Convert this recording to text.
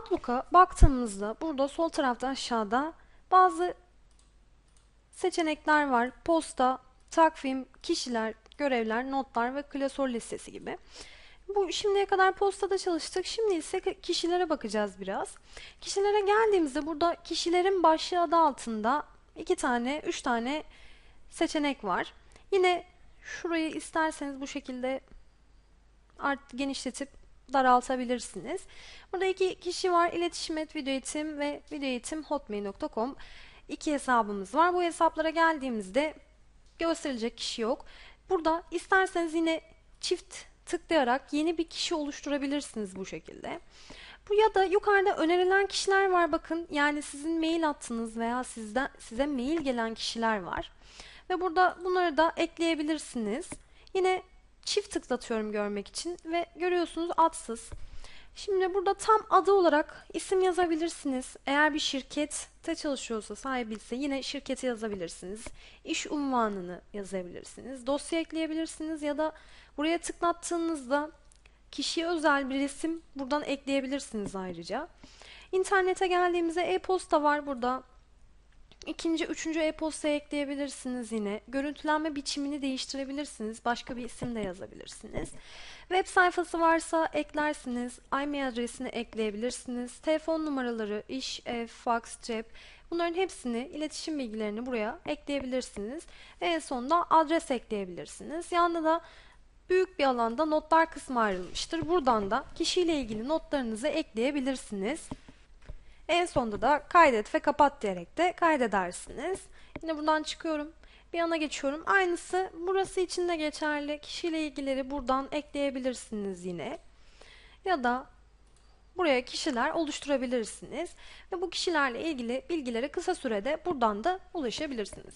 Outlook'a baktığımızda burada sol tarafta aşağıda bazı seçenekler var. Posta, takvim, kişiler, görevler, notlar ve klasör listesi gibi. Bu şimdiye kadar postada çalıştık. Şimdi ise kişilere bakacağız biraz. Kişilere geldiğimizde burada kişilerin başlığı adı altında iki tane, üç tane seçenek var. Yine şurayı isterseniz bu şekilde art genişletip daraltabilirsiniz. Burada iki kişi var. İletişim et video eğitim ve video eğitim hotmail.com iki hesabımız var. Bu hesaplara geldiğimizde gösterilecek kişi yok. Burada isterseniz yine çift tıklayarak yeni bir kişi oluşturabilirsiniz bu şekilde. Bu ya da yukarıda önerilen kişiler var bakın. Yani sizin mail attığınız veya sizden size mail gelen kişiler var. Ve burada bunları da ekleyebilirsiniz. Yine çift tıklatıyorum görmek için ve görüyorsunuz adsız. Şimdi burada tam adı olarak isim yazabilirsiniz. Eğer bir şirkette çalışıyorsa sahibi ise yine şirketi yazabilirsiniz. İş unvanını yazabilirsiniz. Dosya ekleyebilirsiniz ya da buraya tıklattığınızda kişiye özel bir resim buradan ekleyebilirsiniz ayrıca. İnternete geldiğimizde e-posta var burada. İkinci, üçüncü e-posta ekleyebilirsiniz yine. Görüntülenme biçimini değiştirebilirsiniz. Başka bir isim de yazabilirsiniz. Web sayfası varsa eklersiniz. IMEI adresini ekleyebilirsiniz. Telefon numaraları, iş, ev, fax, cep bunların hepsini, iletişim bilgilerini buraya ekleyebilirsiniz. En sonunda adres ekleyebilirsiniz. Yanında da büyük bir alanda notlar kısmı ayrılmıştır. Buradan da kişiyle ilgili notlarınızı ekleyebilirsiniz. En sonunda da kaydet ve kapat diyerek de kaydedersiniz. Yine buradan çıkıyorum. Bir yana geçiyorum. Aynısı burası için de geçerli. Kişiyle ilgileri buradan ekleyebilirsiniz yine. Ya da buraya kişiler oluşturabilirsiniz. Ve bu kişilerle ilgili bilgilere kısa sürede buradan da ulaşabilirsiniz.